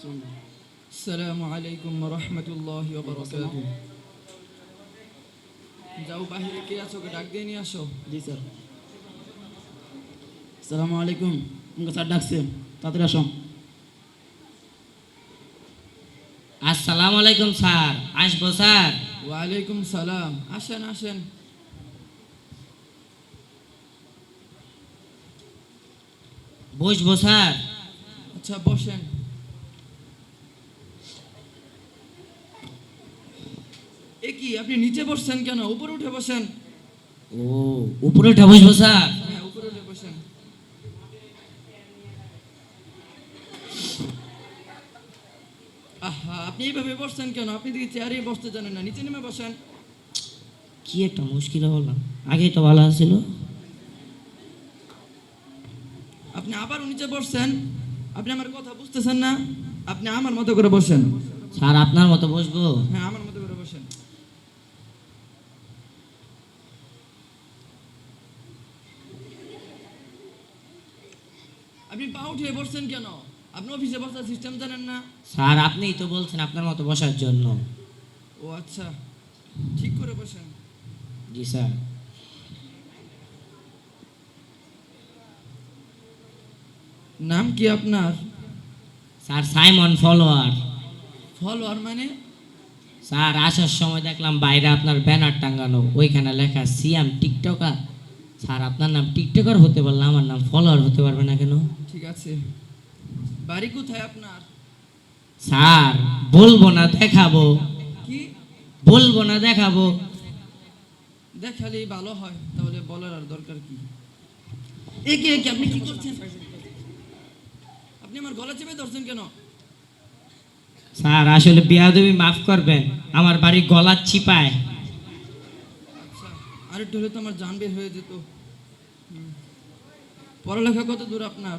আসসালামু আলাইকুম রহমতুল্লাহ বরকাত যাও বাহিরে কে আছো? ডাক দিয়ে নিয়ে আসো। জি স্যার। আসসালামু আলাইকুম। আমাকে স্যার ডাকছে তাড়াতাড়ি আসো আসসালামু আলাইকুম স্যার। আসব স্যার? ওয়ালাইকুম সালাম। আসেন আসেন। বসবো স্যার। আচ্ছা বসেন। এ কি আপনি নিচে বসছেন কেন? উপরে উঠে বসেন। ও উপরে উঠে বসবো স্যার? হ্যাঁ উপরে উঠে বসেন। আহা আপনি এইভাবে বসছেন কেন? আপনি দিকে চেয়ারে বসতে জানেন না নিচে নেমে বসেন। কি একটা মুশকিল হলো। আগেই তো ভালো ছিল আপনি আবারও নিচে বসছেন। আপনি আমার কথা বুঝতেছেন না। আপনি আমার মতো করে বসেন। স্যার আপনার মতো বসবো। হ্যাঁ আমার মতো করে বসেন আপনি পা উঠিয়ে বসছেন কেন? আপনি অফিসে বসার সিস্টেম জানেন না? স্যার আপনিই তো বলছেন আপনার মতো বসার জন্য। ও আচ্ছা ঠিক করে বসেন। জি স্যার। নাম কি আপনার? Sir Simon follower. ফলোয়ার মানে? স্যার আসার সময় দেখলাম বাইরে আপনার ব্যানার টাঙানো ওইখানে লেখা সিএম টিকটকার। স্যার আপনার নাম টিকটকার হতে পারলে আমার নাম ফলোয়ার হতে পারবে না কেন? ঠিক আছে। বাড়ি কোথায় আপনার? স্যার বলব না দেখাবো। কি? বলব না দেখাবো। দেখালেই ভালো হয় তাহলে বলার আর দরকার কি? একে একে আপনি কি করছেন? আপনি আমার গলা চেপে ধরছেন কেন? স্যার আসলে বিয়াদবি মাফ করবেন আমার বাড়ি গলার চিপায় আরেকটু হলে তো আমার জান বের হয়ে যেত। পড়ালেখা কত দূর আপনার?